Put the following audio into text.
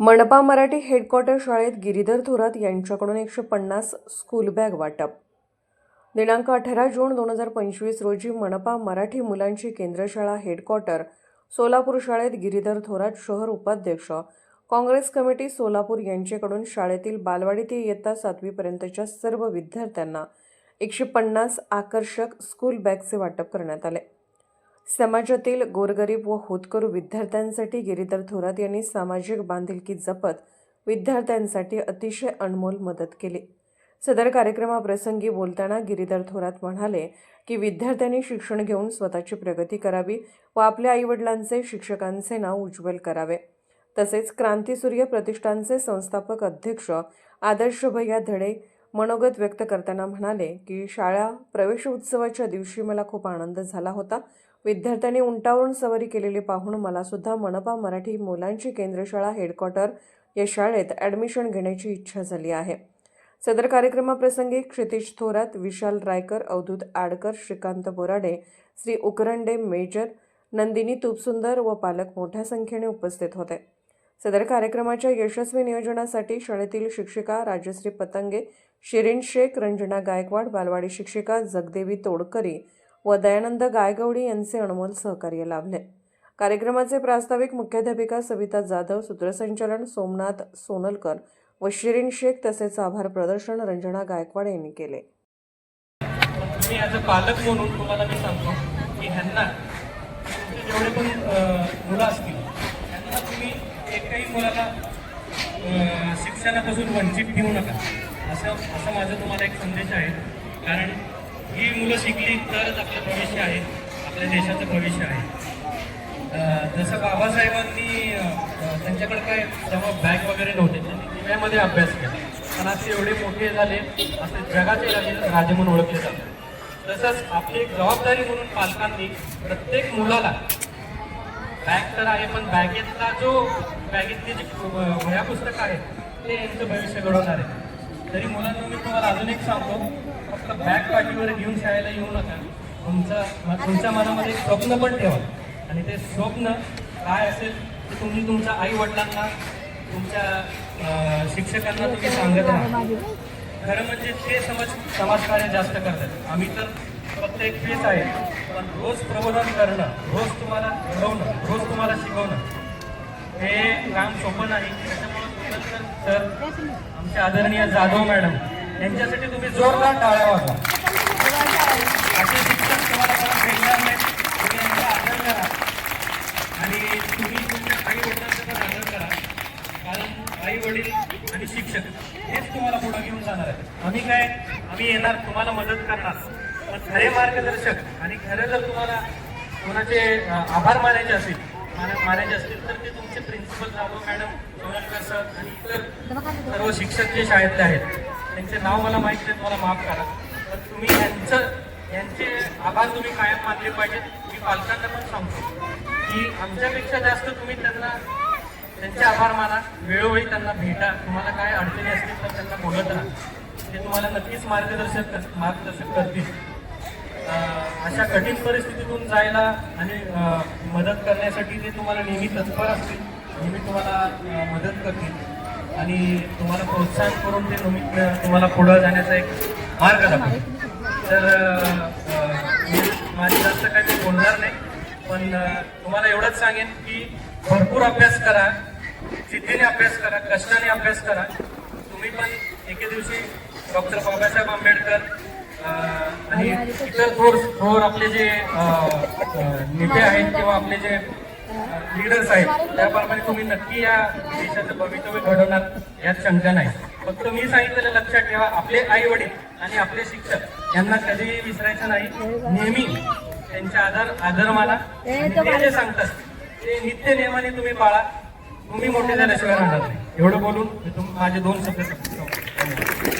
मनपा मराठी हेडक्वार्टर शाळेत गिरीधर थोरात यांच्याकडून एकशे पन्नास स्कूल बॅग वाटप. दिनांक अठरा जून दोन हजार पंचवीस रोजी मनपा मराठी मुलांची केंद्रशाळा हेडक्वार्टर सोलापूर शाळेत गिरीधर थोरात शहर उपाध्यक्ष काँग्रेस कमिटी सोलापूर यांच्याकडून शाळेतील बालवाडी ते इयत्ता सातवीपर्यंतच्या सर्व विद्यार्थ्यांना एकशे पन्नास आकर्षक स्कूल बॅगचे वाटप करण्यात आले. समाजातील गोरगरीब व होतकरू विद्यार्थ्यांसाठी गिरीधर थोरात यांनी सामाजिक बांधिलकी जपत विद्यार्थ्यांसाठी अतिशय अनमोल मदत केली. सदर कार्यक्रमाप्रसंगी बोलताना गिरीधर थोरात म्हणाले की विद्यार्थ्यांनी शिक्षण घेऊन स्वतःची प्रगती करावी व आपल्या आईवडिलांचे शिक्षकांचे नाव उज्ज्वल करावे. तसेच क्रांतीसूर्य प्रतिष्ठानचे संस्थापक अध्यक्ष आदर्श भैया धडे मनोगत व्यक्त करताना म्हणाले की शाळा प्रवेश उत्सवाच्या दिवशी मला खूप आनंद झाला होता. विद्यार्थ्यांनी उंटावरून सवारी केलेली पाहून मला सुद्धा मनपा मराठी मुलांची केंद्रशाळा हेडक्वार्टर या शाळेत ॲडमिशन घेण्याची इच्छा झाली आहे. सदर कार्यक्रमाप्रसंगी क्षितिज थोरात विशाल रायकर अवधूत आडकर श्रीकांत बोराडे श्री उकरंडे मेजर नंदिनी तुपसुंदर व पालक मोठ्या संख्येने उपस्थित होते. सदर कार्यक्रमाच्या यशस्वी नियोजनासाठी शाळेतील शिक्षिका राजश्री पतंगे शिरीन शेख रंजना गायकवाड बालवाडी शिक्षिका जगदेवी तोडकरी व दयानंद गायगवडी यांचे अनमोल सहकार्य लाभले. कार्यक्रमाचे प्रास्ताविक मुख्याध्यापिका सविता जाधव सूत्रसंचालन सोमनाथ सोनलकर व शिरीन शेख तसेच आभार प्रदर्शन रंजना गायकवाड यांनी केले. मी ॲज अ पालक म्हणून तुम्हाला मी सांगतो की ह्यांना जेवढे पण मुलं असतील त्यांना तुम्ही एकही मुलाला शिक्षणापासून वंचित ठेवू नका. असं असं माझा तुम्हाला एक संदेश आहे. कारण ही मुलं शिकली तरच आपलं भविष्य आहे. आपल्या देशाचं भविष्य आहे. जसं बाबासाहेबांनी त्यांच्याकडे काय तेव्हा बॅग वगैरे नव्हते. त्यांनी दिव्यामध्ये अभ्यास केला. पण आज एवढे मोठे झाले असे जगाचे राजे म्हणून ओळखले जातात. तसंच आपली एक जबाबदारी म्हणून पालकांनी प्रत्येक मुलाला बॅग तर आहे पण बॅगेतला जो बॅगेतली जी वया वह्या पुस्तकं आहेत ते यांचं भविष्य घडवणार आहे. तरी मुलांना मी तुम्हाला अजून एक सांगतो फक्त बॅग पाठीवर घेऊन शाळेला येऊ नका. तुमचं तुमच्या मनामध्ये एक स्वप्न पण ठेवा. आणि ते स्वप्न काय असेल ते तुम्ही तुमच्या आई वडिलांना तुमच्या शिक्षकांना तुम्ही सांगत राहा. खरं म्हणजे ते समज समाजकार्य जास्त करतात. आम्ही तर फक्त एक फेस आहे. पण रोज प्रबोधन करणं रोज तुम्हाला घडवणं रोज तुम्हाला शिकवणं हे काम सोपं नाही. त्याच्यामुळे तर आमचे आदरणीय जाधव मॅडम यांच्यासाठी तुम्ही जोरदार टाळ्या वाजवा. असे शिक्षक तुम्हाला परत भेटणार नाही. तुम्ही यांचा आदर करा. आणि तुम्ही तुमच्या आई वडिलांचा पण आदर करा. कारण आई वडील आणि शिक्षक हेच तुम्हाला पुढे घेऊन जाणार आहे आम्ही काय आम्ही येणार तुम्हाला मदत करणार. पण खरे मार्गदर्शक आणि खरं जर तुम्हाला कोणाचे आभार मानायचे असतील मानायचे असतील तर ते तुमचे principal Raghav madam Sonalkar sir आणि इतर सर्व शिक्षक जे शाळेतले आहेत त्यांचे नाव मला माहिती नाही तुम्हाला माफ करा. पण तुम्ही यांचं यांचे आभार तुम्ही कायम मानले पाहिजेत. मी पालकांना पण सांगतो की आमच्यापेक्षा जास्त तुम्ही त्यांना त्यांचे आभार माना. वेळोवेळी त्यांना भेटा. तुम्हाला काय अडचणी असतील तर त्यांना बोलत राहा. ते तुम्हाला नक्कीच मार्गदर्शक मार्गदर्शक करतील. अशा कठीण परिस्थितीतून जायला आणि मदत करण्यासाठी ते तुम्हाला नेहमी तत्पर असतील नेहमी तुम्हाला मदत करतील. आणि तुम्हाला प्रोत्साहन करून ते नेहमी तुम्हाला पुढं जाण्याचा एक मार्ग दाखवतील. तर माझी जास्त काही मी बोलणार नाही पण तुम्हाला एवढंच सांगेन की भरपूर अभ्यास करा सिद्धीने अभ्यास करा कष्टाने अभ्यास करा. तुम्ही पण एके दिवशी डॉक्टर बाबासाहेब आंबेडकर आणि थोर थोर आपले जे नेते आहेत किंवा आपले जे लीडर्स आहेत त्याप्रमाणे तुम्ही नक्की या देशाचं भवितव्य घडवणार यात शंका नाही. फक्त मी सांगितलेलं लक्षात ठेवा आपले आई वडील आणि आपले शिक्षक यांना कधीही विसरायचं नाही. नेहमी त्यांचा आदर आदर माना. आणि ते जे सांगतात ते नित्य नियमाने तुम्ही पाळा. तुम्ही मोठे झाल्याशिवाय राहणार नाही. एवढं बोलून मी तुम- माझे दोन शब्द.